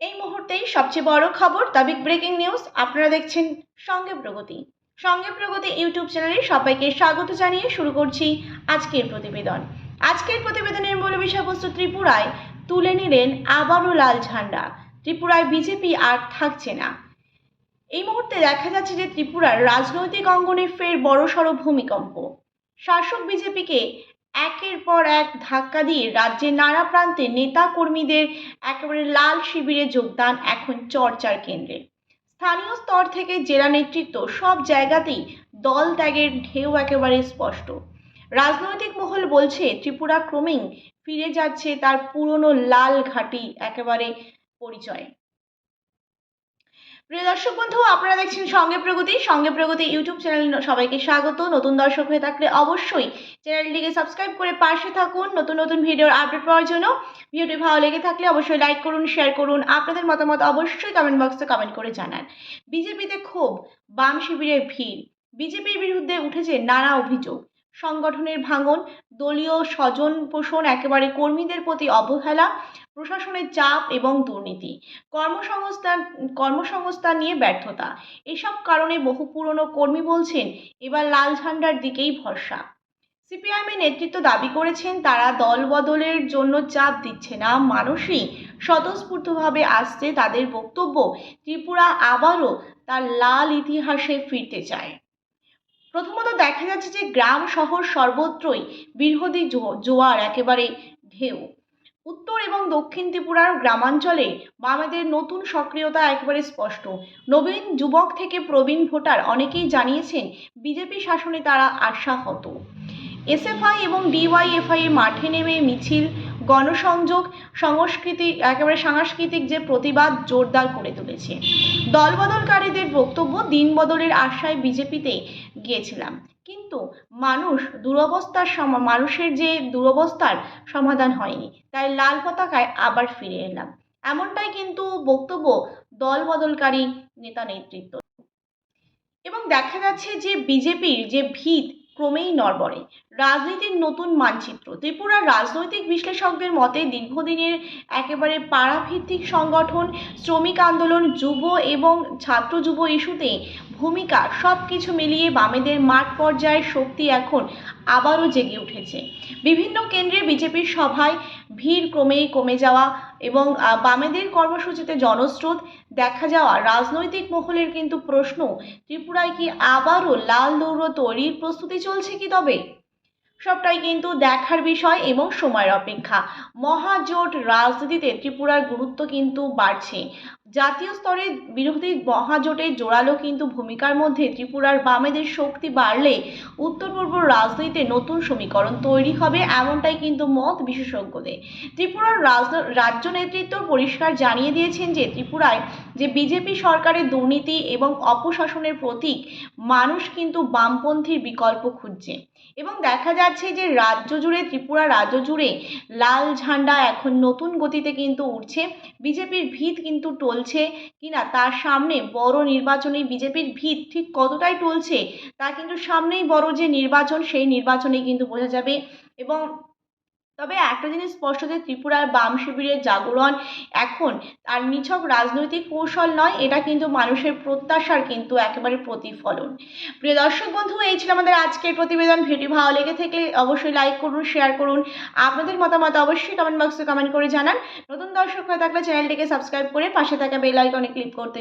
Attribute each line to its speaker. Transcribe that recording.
Speaker 1: এই মুহূর্তেই সবচেয়ে বড় খবর বিগ ব্রেকিং নিউজ। আপনারা দেখছেন সঙ্গে প্রগতি। সঙ্গে প্রগতি ইউটিউব চ্যানেলে সবাইকে স্বাগত জানিয়ে শুরু করছি আজকের প্রতিবেদন। আজকের প্রতিবেদনের মূল বিষয়বস্তু ত্রিপুরায় তুলে নিলেন আবারও লাল ঝান্ডা। ত্রিপুরায় বিজেপি আর থাকছে না। এই মুহূর্তে দেখা যাচ্ছে যে ত্রিপুরার রাজনৈতিক অঙ্গনে ফের বড়সড় ভূমিকম্প। শাসক বিজেপিকে একের পর এক ধাক্কা দিয়ে রাজ্যের নানা প্রান্তে নেতা কর্মীদের একেবারে লাল শিবিরে যোগদান এখন চর্চার কেন্দ্রে। স্থানীয় স্তর থেকে জেলা নেতৃত্ব সব জায়গাতেই দল ত্যাগের ঢেউ একেবারে স্পষ্ট। রাজনৈতিক মহল বলছে, ত্রিপুরা ক্রমেই ফিরে যাচ্ছে তার পুরনো লাল ঘাঁটি একেবারে পরিচয়। প্রিয় দর্শক বন্ধু, আপনারা দেখছেন সঙ্গে প্রগতি। সঙ্গে প্রগতি ইউটিউব চ্যানেল সবাইকে স্বাগত। নতুন দর্শক হয়ে থাকলে অবশ্যই চ্যানেলটিকে সাবস্ক্রাইব করে পাশে থাকুন। নতুন নতুন ভিডিওর আপডেট পাওয়ার জন্য ভিডিওটি ভালো লেগে থাকলে অবশ্যই লাইক করুন শেয়ার করুন। আপনাদের মতামত অবশ্যই কমেন্ট বক্সে কমেন্ট করে জানান। বিজেপিতে ক্ষোভ বাম শিবিরের ভিড়। বিজেপির বিরুদ্ধে উঠেছে নানা অভিযোগ। সংগঠনের ভাঙন, দলীয় স্বজন পোষণ, একেবারে কর্মীদের প্রতি অবহেলা, প্রশাসনের চাপ এবং দুর্নীতি, কর্মসংস্থান কর্মসংস্থান নিয়ে ব্যর্থতা। এসব কারণে বহু পুরনো কর্মী বলছেন, এবার লাল ঝান্ডার দিকেই ভরসা। সিপিআইএমের নেতৃত্ব দাবি করেছেন, তারা দল বদলের জন্য চাপ দিচ্ছে না। মানুষই স্বতঃস্ফূর্তভাবে আসছে তাদের বক্তব্য। ত্রিপুরা আবারও তার লাল ইতিহাসে ফিরতে চায়। প্রথমত দেখা যাচ্ছে যে গ্রাম শহর সর্বত্রই বৃহদী জোয়ার একেবারে ঢেউ। উত্তর এবং দক্ষিণ ত্রিপুরার গ্রামাঞ্চলে বামেদের নতুন সক্রিয়তা একেবারে স্পষ্ট। নবীন যুবক থেকে প্রবীণ ভোটার অনেকেই জানিয়েছেন, বিজেপি শাসনে তারা আশাহত। এসএফআই এবং ডিওয়াইএফআই মাঠে নেমে মিছিল গণসংযোগ, সংস্কৃতি, একেবারে সাংস্কৃতিক যে প্রতিবাদ জোরদার করে তুলেছে। দলবদলকারীদের বক্তব্য দিন বদলের আশায় বিজেপিতে গিয়েছিলাম। কিন্তু মানুষ দুরবস্থার সমা, মানুষের যে দুরবস্থার সমাধান হয়নি, তাই লাল পতাকায় আবার ফিরে এলাম। এমনটাই কিন্তু বক্তব্য দল বদলকারী নেতা নেতৃত্ব। এবং দেখা যাচ্ছে যে বিজেপির যে ভিত ক্রমেই নড়বড়ে। রাজনীতির নতুন মানচিত্র। ত্রিপুরার রাজনৈতিক বিশ্লেষকদের মতে, দীর্ঘদিনের একেবারে পাড়াভিত্তিক সংগঠন, শ্রমিক আন্দোলন, যুব এবং ছাত্র যুব ইস্যুতে ভূমিকা সব কিছু মিলিয়ে বামেদের মাঠ পর্যায়ের শক্তি এখন আবারও জেগে উঠেছে। বিভিন্ন কেন্দ্রে বিজেপির সভায় ভিড় ক্রমেই কমে যাওয়া এবং বামেদের কর্মসূচিতে জনস্রোত দেখা যাওয়া রাজনৈতিক মহলের কিন্তু প্রশ্ন, ত্রিপুরায় কি আবারও লাল দৌড় তৈরির প্রস্তুতি চলছে কি তবে? সবটাই কিন্তু দেখার বিষয় এবং সময়ের অপেক্ষা। মহাজোট রাজনীতিতে ত্রিপুরার গুরুত্ব কিন্তু বাড়ছে। জাতীয় স্তরে বিরোধী মহাজোটের জোরালো কিন্তু ভূমিকার মধ্যে ত্রিপুরার বামেদের শক্তি বাড়লে উত্তর পূর্ব রাজনীতিতে নতুন সমীকরণ তৈরি হবে এমনটাই কিন্তু মত বিশেষজ্ঞদের। ত্রিপুরার রাজ- রাজ্য নেতৃত্ব পরিষ্কার জানিয়ে দিয়েছেন যে ত্রিপুরায় যে বিজেপি সরকারের দুর্নীতি এবং অপশাসনের প্রতীক, মানুষ কিন্তু বামপন্থীর বিকল্প খুঁজছে। এবং দেখা যাচ্ছে যে রাজ্য জুড়ে, ত্রিপুরা রাজ্য জুড়ে লাল ঝান্ডা এখন নতুন গতিতে কিন্তু উঠছে। বিজেপির ভিত কিন্তু টলছে কিনা তার সামনে বড় নির্বাচনে বিজেপির ভিত ঠিক কতটাই টলছে তা কিন্তু সামনেই বড় যে নির্বাচন সেই নির্বাচনে কিন্তু বোঝা যাবে এবং তবে একটা জিনিস স্পষ্ট যে ত্রিপুরার বাম শিবিরের জাগরণ এখন আর নিছক রাজনৈতিক কৌশল নয়, এটা কিন্তু মানুষের প্রত্যাশার কিন্তু একেবারে প্রতিফলন। প্রিয় দর্শক বন্ধু, এই ছিল আমাদের আজকের প্রতিবেদন। ভিডিও ভালো লেগে থাকলে অবশ্যই লাইক করুন শেয়ার করুন। আপনাদের মতামত অবশ্যই কমেন্ট বক্সে কমেন্ট করে জানান। নতুন দর্শক হয়ে থাকলে চ্যানেলটিকে সাবস্ক্রাইব করে পাশে থাকা বেল আইকনে ক্লিক করতে